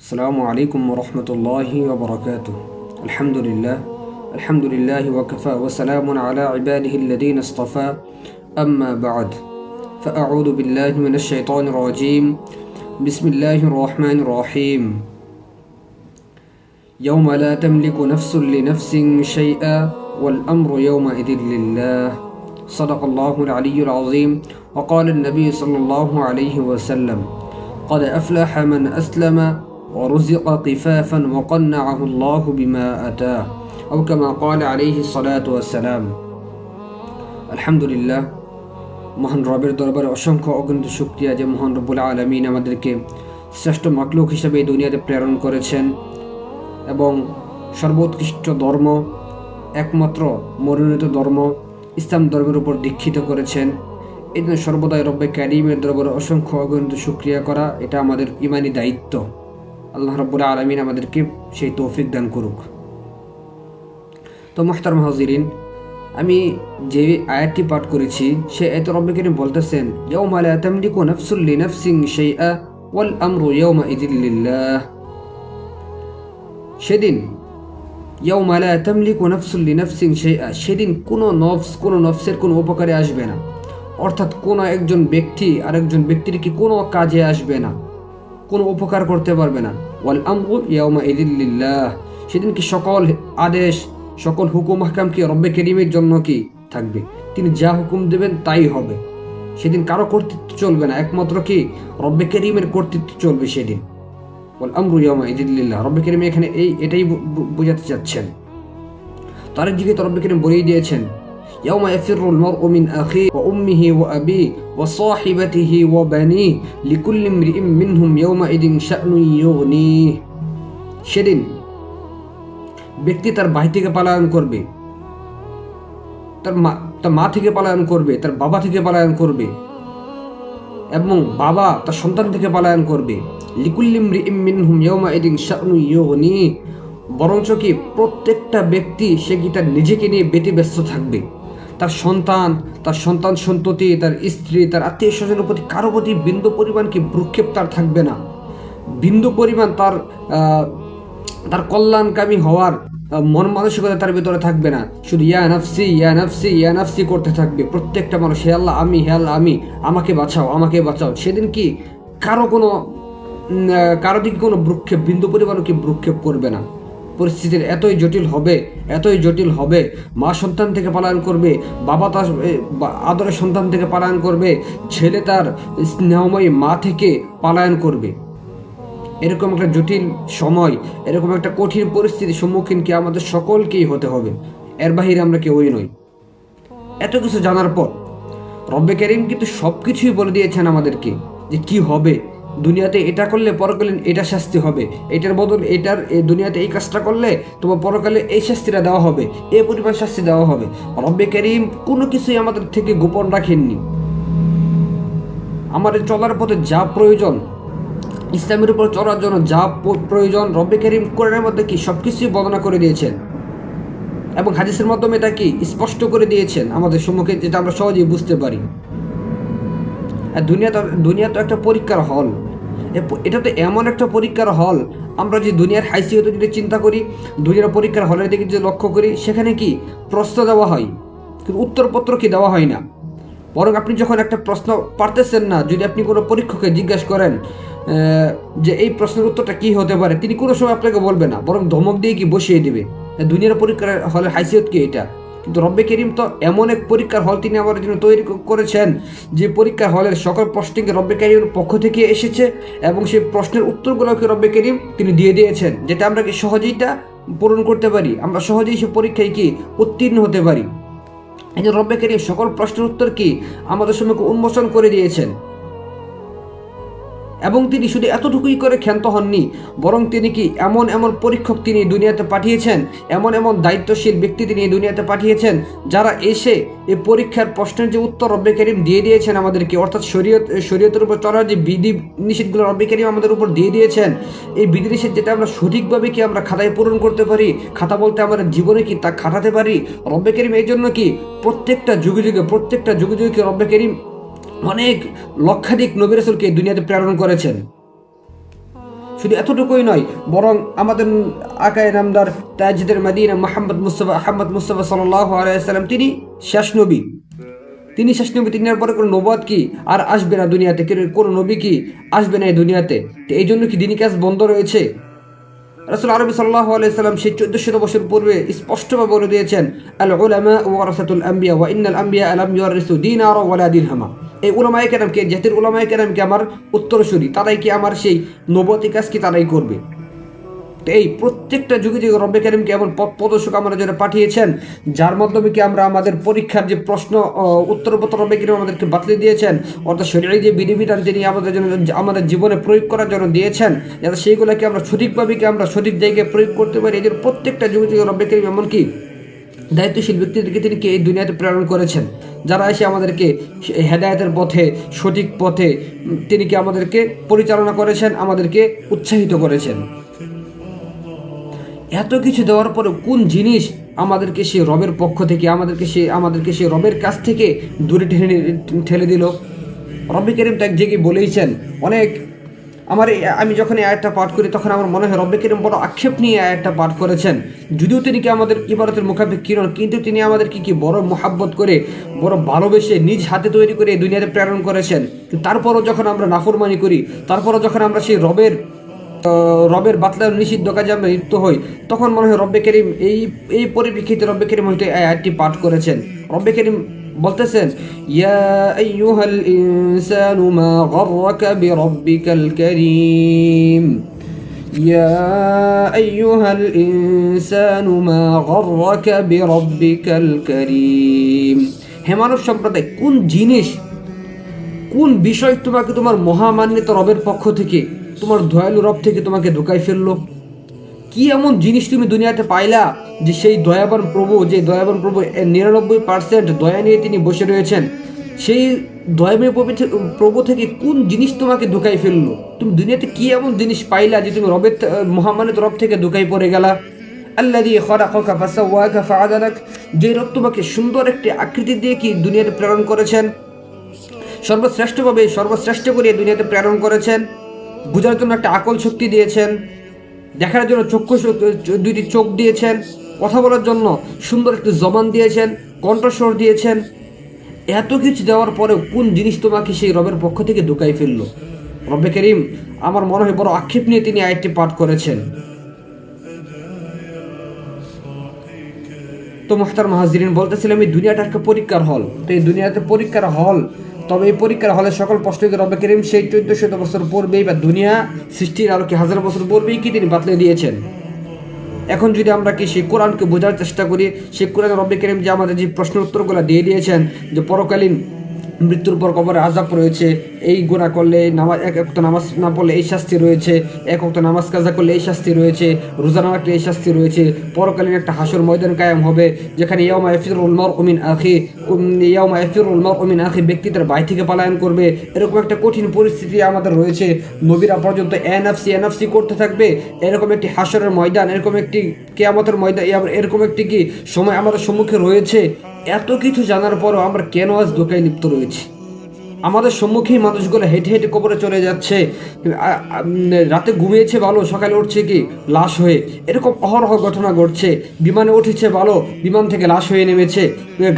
السلام عليكم ورحمة الله وبركاته. الحمد لله. الحمد لله وكفى وسلام على عباده الذين اصطفى. أما بعد فأعوذ بالله من الشيطان الرجيم. بسم الله الرحمن الرحيم. يوم لا تملك نفس لنفس شيئا والأمر يومئذ لله. صدق الله العلي العظيم. وقال النبي صلى الله عليه وسلم قد أفلح من أسلم ورزق قفافا وقنعه الله بما أتاه أو كما قال عليه الصلاة والسلام الحمد لله মহান রবের দরবারে অসংখ্য অগণিত শুক্রিয়া যে মহান রব্বুল আলমিন আমাদেরকে শ্রেষ্ঠ মাকলুক হিসেবে এই দুনিয়াতে প্রেরণ করেছেন এবং সর্বোৎকৃষ্ট ধর্ম একমাত্র মনোনীত ধর্ম ইসলাম ধর্মের উপর দীক্ষিত করেছেন এই জন্য সর্বদাই রব্বে ক্যারিমের দরবারে অসংখ্য অগণিত শুক্রিয়া করা এটা আমাদের ইমানি দায়িত্ব আল্লাহ রব্বুল আলমিন আমাদেরকে সেই তৌফিক দান করুক। তো মোহতার হাজিরিন, আমি যে আয়াতটি পাঠ করেছি, সে এত রব্বে বলতেছেন সেদিন সেদিন কোনো নফস, কোনো নফসের কোনো উপকারে আসবে না। অর্থাৎ কোনো একজন ব্যক্তি, আরেকজন ব্যক্তির কি কোনো কাজে আসবে না। কোনো উপকার করতে পারবে না। ওয়াল আমরু ইয়াউমা ইদিউলিল্লাহ সেদিন কি সকল আদেশ, সকল হুকুম হাকাম কি রব্বে কেরিমের জন্য কি থাকবে? তিনি যা হুকুম দেবেন তাই হবে। সেদিন কারও কর্তৃত্ব চলবে না। একমাত্র কি? রব্বে কেরিমের কর্তৃত্ব চলবে সেদিন। বল আমরু ইয়ামা ইদিল্লিল্লাহ রব্বে কেরিম এখানে এই, এটাই বোঝাতে চাচ্ছেন। তার দিকে তো রব্বে কেরিম বলেই দিয়েছেন يوم يفر المرء من أخيه وأمه وأبيه وصاحبته وبنيه لكل امرئ منهم يومئذ شأن يغنيه সেদিন ব্যক্তি তার ভাই থেকে পালায়ন করবে তার মা তার মা থেকে পালায়ন করবে তার বাবা থেকে পালায়ন করবে এবং বাবা তার সন্তান থেকে পালায়ন করবে লিকুল্লিম মিনহুম ইয়মা এদিন শানু ইয়গনি বরঞ্চ কি প্রত্যেকটা ব্যক্তি সে কি তার নিজেকে নিয়ে ব্যতিব্যস্ত থাকবে তার সন্তান তার সন্তান সন্ততি, তার স্ত্রী, তার আত্মীয় স্বজনের প্রতি কারও প্রতি বিন্দু পরিমাণ কি ভ্রুক্ষেপ তার থাকবে না। বিন্দু পরিমাণ তার তার কল্যাণকামী হওয়ার মন মানসিকতা তার ভিতরে থাকবে না। শুধু ইয়া নাফসি, ইয়া ইয়া করতে থাকবে। প্রত্যেকটা মানুষ, হে আল্লাহ, আমি, হে আল্লাহ, আমি, আমাকে বাঁচাও আমাকে বাঁচাও। সেদিন কি কারও কোনো কারও দিকে কোনো ভ্রুক্ষেপ, বিন্দু পরিমাণও কি ভ্রুক্ষেপ করবে না। পরিস্থিতির এতই জটিল হবে, এতই জটিল হবে। মা সন্তান থেকে পালায়ন করবে, বাবা তার আদরের সন্তান থেকে পালায়ন করবে, ছেলে তার স্নেহময়ী মা থেকে পালায়ন করবে। এরকম একটা জটিল সময়, এরকম একটা কঠিন পরিস্থিতির সম্মুখীন কি আমাদের সকলকেই হতে হবে? এর বাহিরে আমরা কেউই নই। এত কিছু জানার পর রব্বে করিম কিন্তু সব কিছুই বলে দিয়েছেন আমাদেরকে যে কি হবে দুনিয়াতে এটা করলে পরকালীন এটা শাস্তি হবে। এটার বদল এটার দুনিয়াতে এই কাজটা করলে তোমার পরকালে এই শাস্তিটা দেওয়া হবে, এ পরিমাণ শাস্তি দেওয়া হবে। রব্বে করিম কোনো কিছুই আমাদের থেকে গোপন রাখেননি। আমাদের চলার পথে যা প্রয়োজন, ইসলামের উপর চলার জন্য যা প্রয়োজন, রব্বে করিম কোরআনের মধ্যে কি সব কিছুই বর্ণনা করে দিয়েছেন। এবং হাদিসের মাধ্যমে এটা কি স্পষ্ট করে দিয়েছেন আমাদের সম্মুখে, যেটা আমরা সহজেই বুঝতে পারি। দুনিয়া তো দুনিয়া তো একটা পরীক্ষার হল। এটা তো এমন একটা পরীক্ষার হল। আমরা যে দুনিয়ার হাইসিয়ত যদি চিন্তা করি, দুনিয়ার পরীক্ষার হলের দিকে যদি লক্ষ্য করি, সেখানে কি প্রশ্ন দেওয়া হয়? কিন্তু উত্তরপত্র কি দেওয়া হয় না? বরং আপনি যখন একটা প্রশ্ন পারতেছেন না, যদি আপনি কোনো পরীক্ষককে জিজ্ঞাসা করেন যে এই প্রশ্নের উত্তরটা কি হতে পারে, তিনি কোনো সময় আপনাকে বলবে না। বরং ধমক দিয়ে কি বসিয়ে দিবে? দুনিয়ার পরীক্ষার হলের হাইসিয়ত কি এটা? কিন্তু রব্বে করিম তো এমন এক পরীক্ষার হল তিনি আমার জন্য তৈরি করেছেন, যে পরীক্ষার হলের সকল প্রশ্নকে রব্বে করিমের পক্ষ থেকে এসেছে এবং সেই প্রশ্নের উত্তরগুলোকে রব্বে করিম তিনি দিয়ে দিয়েছেন যেটা আমরা কি সহজেই তা পূরণ করতে পারি? আমরা সহজেই সে পরীক্ষায় কি উত্তীর্ণ হতে পারি? এই যে রব্বে করিম সকল প্রশ্নের উত্তর কি আমাদের সম্মুখে উন্মোচন করে দিয়েছেন? এবং তিনি শুধু এতটুকুই করে ক্ষান্ত হননি, বরং তিনি কি এমন এমন পরীক্ষক তিনি দুনিয়াতে পাঠিয়েছেন, এমন এমন দায়িত্বশীল ব্যক্তি তিনি দুনিয়াতে পাঠিয়েছেন, যারা এসে এই পরীক্ষার প্রশ্নের যে উত্তর রব্বে করিম দিয়ে দিয়েছেন আমাদেরকে, অর্থাৎ শরীয়ত, শরীয়তের উপর চলার যে বিধি নিষেধগুলো রব্বে করিম আমাদের উপর দিয়ে দিয়েছেন, এই বিধি নিষেধ যেটা আমরা সঠিকভাবে কি আমরা খাতায় পূরণ করতে পারি, খাতা বলতে আমাদের জীবনে কি তা খাটাতে পারি, রব্বে করিম এই জন্য কি প্রত্যেকটা যুগে যুগে, প্রত্যেকটা যুগে যুগে কি রব্বে করিম অনেক লক্ষাধিক নবী রাসূলকে দুনিয়াতে প্রেরণ করেছেন। শুধু এতটুকুই নয়, বরং আমাদের আকায় নামদার তাজদের মাদিনা মোহাম্মদ মুস্তফা আহমদ মুস্তফা সাল্লাহ আলাইসাল্লাম তিনি শেষ নবী। তিনি শেষ নবী, তিনি পরে কোনো নবাদ কি আর আসবে না দুনিয়াতে? কোনো নবী কি আসবে না এই দুনিয়াতে? তো এই জন্য কি দিনী কাজ বন্ধ রয়েছে? রাসুল আরবি সাল্লাহ আলাইসাল্লাম সেই চোদ্দ শত বছর পূর্বে স্পষ্টভাবে বলে দিয়েছেন আল উলামা ওয়ারাসাতুল আম্বিয়া ওয়া ইন্নাল আম্বিয়া আলাম ইউরিসু দিনার ওয়ালা দিরহামা এই উলামায়ে কেরামকে, জাতির উলামায়ে কেরামকে আমার উত্তরসূরি, তারাই কি আমার সেই নবতী কাজ কি তারাই করবে? তো এই প্রত্যেকটা যুগে যুগে রব্বে কারিমকে এমন প্রদর্শক আমরা জন্য পাঠিয়েছেন, যার মাধ্যমে কি আমরা আমাদের পরীক্ষার যে প্রশ্ন উত্তরপত্র রব্বে কারিম আমাদেরকে বাতলে দিয়েছেন, অর্থাৎ শরীরে যে বিধিবিধান তিনি আমাদের জন্য আমাদের জীবনে প্রয়োগ করার জন্য দিয়েছেন, যাতে সেইগুলোকে আমরা সঠিকভাবে কি আমরা সঠিক জায়গায় প্রয়োগ করতে পারি, এদের প্রত্যেকটা যুগে যুগে রব্বে কারিম এমনকি দায়িত্বশীল ব্যক্তিদেরকে তিনি এই দুনিয়াতে প্রেরণ করেছেন? যারা এসে আমাদেরকে হেদায়তের পথে, সঠিক পথে তিনি কি আমাদেরকে পরিচালনা করেছেন? আমাদেরকে উৎসাহিত করেছেন। এত কিছু দেওয়ার পরে কোন জিনিস আমাদেরকে সে রবের পক্ষ থেকে, আমাদেরকে সে আমাদেরকে সে রবের কাছ থেকে দূরে ঠেলে ঠেলে দিল? রবি করিম তো এক বলেইছেন, অনেক আমার আমি যখন এই আয়াতটা পাঠ করি, তখন আমার মনে হয় রব্বি করিম বড় আক্ষেপ নিয়ে এই আয়াতটা পাঠ করেছেন। যদিও তিনি কি আমাদের ইবারতের মুখাপেক্ষি কিরণ কিন্তু তিনি আমাদেরকে কি বড় মোহাব্বত করে, বড় ভালোবেসে নিজ হাতে তৈরি করে দুনিয়াতে প্রেরণ করেছেন? তারপরও যখন আমরা নাফরমানি করি, তারপরও যখন আমরা সেই রবের রবের বাতলার নিষিদ্ধ কাজে আমরা লিপ্ত হই, তখন মনে হয় রব্বে করিম এই এই পরিপ্রেক্ষিতে রব্বে করিম হয়তো এই আয়াতটি পাঠ করেছেন। রব্বে করিম বলতেছেন ইয়া আইয়ুহাল ইনসানু মা গররাকা বিরব্বিকাল কারীম يا أيها الإنسان ما غرك بربك الكريم হে মানব সম্প্রদায় কোন জিনিস কোন বিষয় তোমাকে তোমার মহামান্বিত রবের পক্ষ থেকে তোমার দয়ালু রব থেকে তোমাকে ধোকায় ফেললো কি এমন জিনিস তুমি দুনিয়াতে পাইলা যে সেই দয়াবান প্রভু, যে দয়াবান প্রভু নিরানব্বই পার্সেন্ট দয়া নিয়ে তিনি বসে রয়েছেন, সেই দয়াময় প্রভু থেকে কোন জিনিস তোমাকে ধোকায় ফেলল? তুমি দুনিয়াতে কি এমন জিনিস পাইলা যে তুমি রবের মহামানের রব থেকে ধোকায় পড়ে গেলা? আল্লাহ দিয়ে খরা খ খরাকা ফাসাওয়াকা ফাআদালাক যে রব তোমাকে সুন্দর একটি আকৃতি দিয়ে কি দুনিয়াতে প্রেরণ করেছেন? সর্বশ্রেষ্ঠভাবে সর্বশ্রেষ্ঠ করে দুনিয়াতে প্রেরণ করেছেন, বোঝার জন্য একটা আকল শক্তি দিয়েছেন, দেখার জন্য চক্ষু দুইটি চোখ দিয়েছেন কথা বলার জন্য সুন্দর একটি জবান দিয়েছেন, কণ্ঠস্বর দিয়েছেন। এত কিছু দেওয়ার পরেও কোন জিনিস তোমাকে সেই রবের পক্ষ থেকে ঢুকাই ফেলল? রব্বে করিম, আমার মনে হয় বড় আক্ষেপ নিয়ে তিনি আয়টি পাঠ করেছেন। তো মোহতার মাহাজিরিন বলতেছিলাম এই দুনিয়াটা একটা পরীক্ষার হল। তো এই দুনিয়াতে পরীক্ষার হল, তবে এই পরীক্ষার হলে সকল প্রশ্নকে রবে করিম সেই চোদ্দ শত বছর পূর্বেই বা দুনিয়া সৃষ্টির আলোকে হাজার বছর পূর্বেই কি তিনি বাতলে দিয়েছেন? এখন যদি আমরা কি সেই কোরআনকে বোঝার চেষ্টা করি, সেই কোরআন রব্বে করিম যে আমাদের যে প্রশ্ন উত্তরগুলো দিয়ে দিয়েছেন, যে পরকালীন মৃত্যুর পর কবরে আজাব রয়েছে। এই গুণা করলে নামাজ, এক অক্ত নামাজ না পড়লে এই শাস্তি রয়েছে। এক অক্ত নামাজ কাজা করলে এই শাস্তি রয়েছে। রোজা না রাখলে এই শাস্তি রয়েছে। পরকালীন একটা হাসর ময়দান কায়েম হবে। যেখানে ইয়ামা এফিরুল মর উমিন আখি ইয়ামা এফিরুল মর উমিন আখি ব্যক্তি তার বাড়ি থেকে পলায়ন করবে। এরকম একটা কঠিন পরিস্থিতি আমাদের রয়েছে। নবীরা পর্যন্ত এনএফসি এনএফসি করতে থাকবে। এরকম একটি হাসরের ময়দান, এরকম একটি কেয়ামতের ময়দান, এরকম একটি কি? সময় আমাদের সম্মুখে রয়েছে। এত কিছু জানার পরও আমরা কেন আজ ধোকায় লিপ্ত রয়েছি? আমাদের সম্মুখেই মানুষগুলো হেঁটে হেঁটে কবরে চলে যাচ্ছে। রাতে ঘুমিয়েছে ভালো সকালে উঠছে কি? লাশ হয়ে। এরকম অহরহ ঘটনা ঘটছে। বিমানে উঠেছে ভালো বিমান থেকে লাশ হয়ে নেমেছে।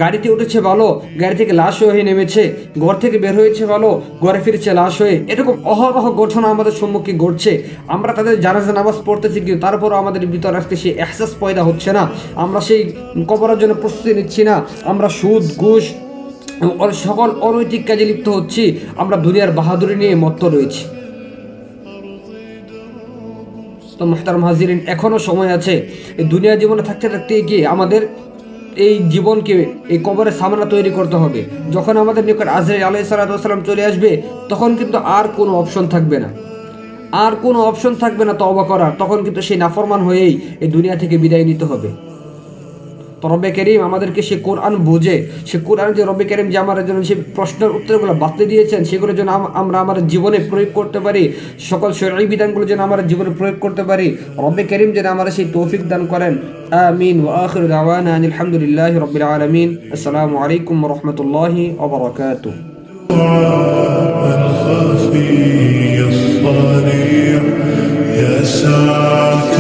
গাড়িতে উঠেছে ভালো গাড়ি থেকে লাশ হয়ে নেমেছে। ঘর থেকে বের হয়েছে ভালো ঘরে ফিরেছে লাশ হয়ে। এরকম অহরহ ঘটনা আমাদের সম্মুখে ঘটছে। আমরা তাদের জানাজা নামাজ পড়তেছি কিন্তু তারপরও আমাদের ভিতরে আজকে সেই এহসাস পয়দা হচ্ছে না। আমরা সেই কবরের জন্য প্রস্তুতি নিচ্ছি না। আমরা সুদ, ঘুষ সকল অনৈতিক কাজে লিপ্ত হচ্ছি। আমরা দুনিয়ার বাহাদুরি নিয়ে মত্ত রয়েছি। তো মোহতারম হাজিরিন এখনও সময় আছে। এই দুনিয়া জীবনে থাকতে থাকতে গিয়ে আমাদের এই জীবনকে, এই কবরের সামনা তৈরি করতে হবে। যখন আমাদের নিকট আজরাইল আলাই সালাতাম চলে আসবে, তখন কিন্তু আর কোনো অপশন থাকবে না। আর কোনো অপশন থাকবে না তওবা করার। তখন কিন্তু সেই নাফরমান হয়েই এই দুনিয়া থেকে বিদায় নিতে হবে। তো রব্বে করিম আমাদেরকে সে কোরআন বোঝে সে কোরআন যে রব্বে করিম যে আমার জন্য সে প্রশ্নের উত্তরগুলো বাতলে দিয়েছেন সেগুলোর জন্য আম- আমরা আমাদের জীবনে প্রয়োগ করতে পারি সকল শরীর বিধানগুলো যেন আমার জীবনে প্রয়োগ করতে পারি রব্বে করিম যেন আমরা সেই তৌফিক দান করেন আমিন ওয়া আখিরু দাওয়ানা আনিল হামদুলিল্লাহি রাব্বিল আলামিন আসসালামু আলাইকুম ওয়া রাহমাতুল্লাহি ওয়া বারাকাতুহু الخفي الصريح يشاء